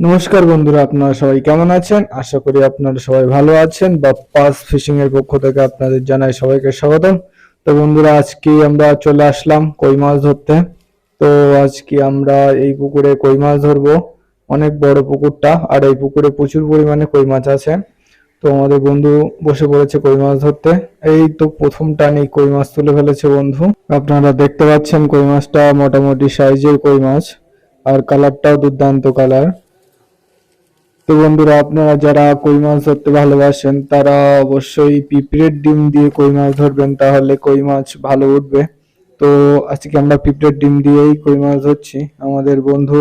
নমস্কার বন্ধুরা, আপনারা সবাই কেমন আছেন? আশা করি আপনারা সবাই ভালো আছেন বা পাস ফিশিং এর পক্ষ থেকে আপনাদের জানাই সবাইকে স্বাগতম। তো বন্ধুরা আজকে আমরা চলে আসলাম কই মাছ ধরতে। তো আজকে আমরা এই পুকুরে কই মাছ ধরবো। অনেক বড় পুকুরটা, আর এই পুকুরে প্রচুর পরিমাণে কই মাছ আছে। তো আমাদের বন্ধু বসে পড়েছে কই মাছ ধরতে। এই তো প্রথম টানেই কই মাছ তুলে ফেলেছে বন্ধু। আপনারা দেখতে পাচ্ছেন কই মাছটা মোটামুটি সাইজের কই মাছ, আর কালারটাও দুর্দান্ত কালার তো বন্ধুরা, আপনারা যারা কই মাছ ধরতে ভালোবাসেন, তারা অবশ্যই পিঁপড়ের ডিম দিয়ে কই মাছ ধরবেন, তাহলে কই মাছ ভালো উঠবে। তো আজকে আমরা পিঁপড়ের ডিম দিয়েই কই মাছ ধরছি। আমাদের বন্ধু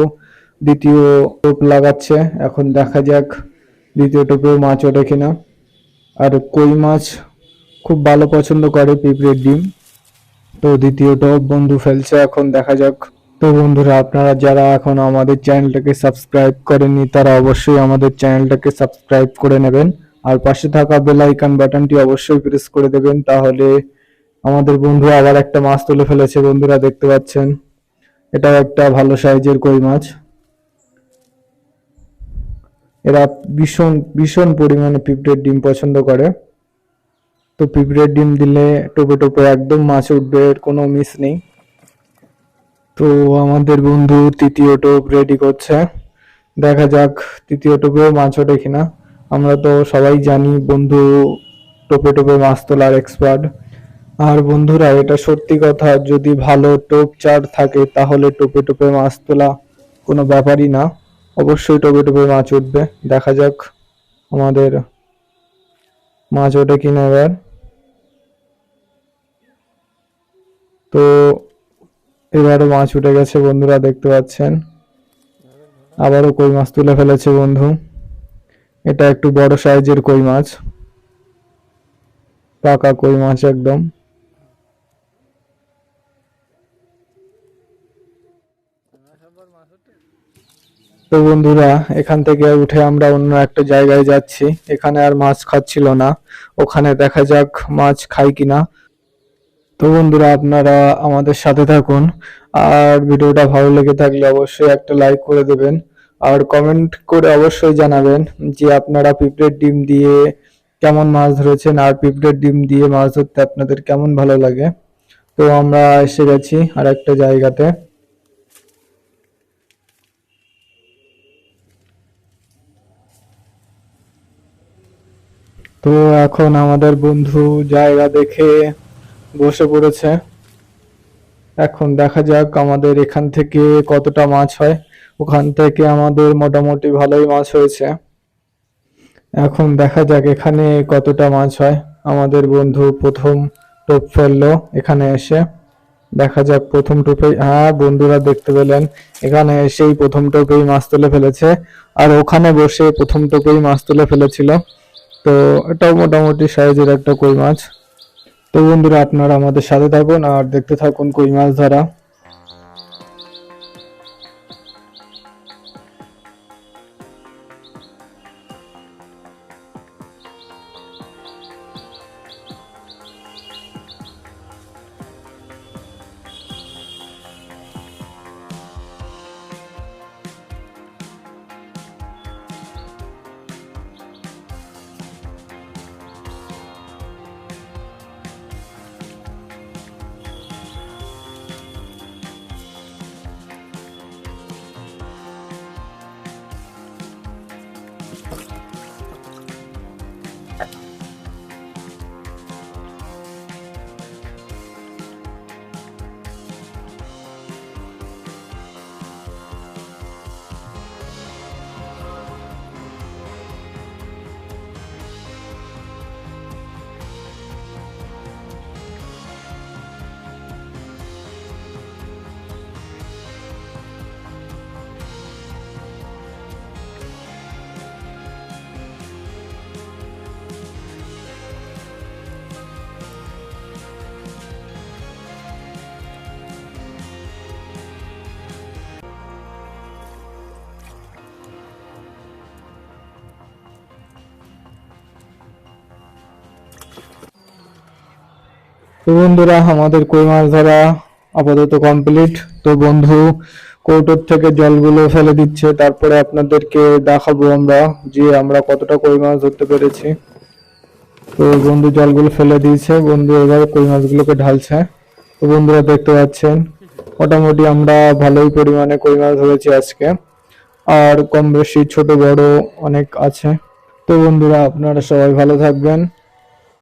দ্বিতীয় টোপ লাগাচ্ছে। এখন দেখা যাক দ্বিতীয় টোপেও মাছ ওঠে কিনা। আর কই মাছ খুব ভালো পছন্দ করে পিঁপড়ের ডিম। তো দ্বিতীয় টপ বন্ধু ফেলছে। এখন দেখা যাক তো বন্ধুরা, আপনারা যারা এখন আমাদের চ্যানেলটাকে সাবস্ক্রাইব করেননি, তারা অবশ্যই আমাদের চ্যানেলটাকে সাবস্ক্রাইব করে নেবেন। আর পাশে থাকা বেল আইকন বাটনটি অবশ্যই প্রেস করে দেবেন, তাহলে আমাদের বন্ধু আবার একটা মাছ তুলে ফেলেছে, বন্ধুরা, দেখতে পাচ্ছেন? এটাও একটা ভালো সাইজের কই মাছ। এরা ভীষণ ভীষণ পরিমাণে পিঁপড়ের ডিম পছন্দ করে। তো পিঁপড়ের ডিম দিলে টোপে টোপে একদম মাছ উঠবে, এর কোনো মিস নেই। তো আমাদের বন্ধু তৃতীয় টোপ রেডি করছে। দেখা যাক তৃতীয় টোপেও মাছ ওঠে কিনা। আমরা তো সবাই জানি বন্ধু টোপে টোপে মাছ তোলার এক্সপার্ট আর বন্ধুরা, এটা সত্যি কথা, যদি ভালো টোপ চার থাকে, তাহলে টোপে টোপে মাছ তোলা কোনো ব্যাপারই না। অবশ্যই টোপে টোপে মাছ উঠবে। দেখা যাক আমাদের মাছ ওঠে কিনা এবার। তো এবারও মাছ উঠে গেছে, বন্ধুরা দেখতে পাচ্ছেন। আবারও কই মাছ তুলে ফেলেছে বন্ধু। এটা একটু বড় সাইজের কই মাছ। পাকা কই মাছ একদম। তো বন্ধুরা, এখান থেকে উঠে আমরা অন্য একটা জায়গায় যাচ্ছি। এখানে আর মাছ খাচ্ছিল না। ওখানে দেখা যাক মাছ খাই কিনা। তো বন্ধুরা, আপনারা আমাদের সাথে থাকুন। আর ভিডিওটা ভালো লেগে থাকলে অবশ্যই একটা লাইক করে দেবেন। আর কমেন্ট করে অবশ্যই জানাবেন যে আপনারা পিঁপড়ের ডিম দিয়ে কেমন মাছ ধরেছেন, আর পিঁপড়ের ডিম দিয়ে মাছ ধরতে আপনাদের কেমন ভালো লাগে। তো আমরা এসে গেছি আর একটা জায়গাতে। তো এখন আমাদের বন্ধু জায়গা দেখে বসে পড়েছে। এখন দেখা যাক আমাদের এখান থেকে কতটা মাছ হয়। ওখান থেকে আমাদের মোটামুটি ভালোই মাছ হয়েছে। এখন দেখা যাক এখানে কতটা মাছ হয়। আমাদের বন্ধু প্রথম টোপ ফেলল এখানে এসে। দেখা যাক প্রথম টোপেই হ্যাঁ বন্ধুরা দেখতে পেলেন। এখানে এসেই প্রথম টোপেই মাছ তুলে ফেলেছে। আর ওখানে বসে প্রথম টোপেই মাছ তুলে ফেলেছিল। তো এটাও মোটামুটি সাইজের একটা কই মাছ। তো বন্ধুরা আপনারা আমাদের সাথে থাকুন আর দেখতে থাকুন কই মাছ ধরা। তো বন্ধুরা, আমাদের কই মাছ ধরা আপাতত কমপ্লিট তো বন্ধু, কৌটোর থেকে জলগুলো ফেলে দিচ্ছে। তারপরে আপনাদেরকে দেখাবো আমরা যে আমরা কতটা কই মাছ ধরতে পেরেছি। তো বন্ধু, জলগুলো ফেলে দিয়েছে। বন্ধু, এবার কই মাছগুলোকে ঢালছে। তো বন্ধুরা, দেখতে পাচ্ছেন, মোটামুটি আমরা ভালোই পরিমাণে কই মাছ ধরেছি আজকে। আর কম বেশি ছোট বড় অনেক আছে। তো বন্ধুরা, আপনারা সবাই ভালো থাকবেন।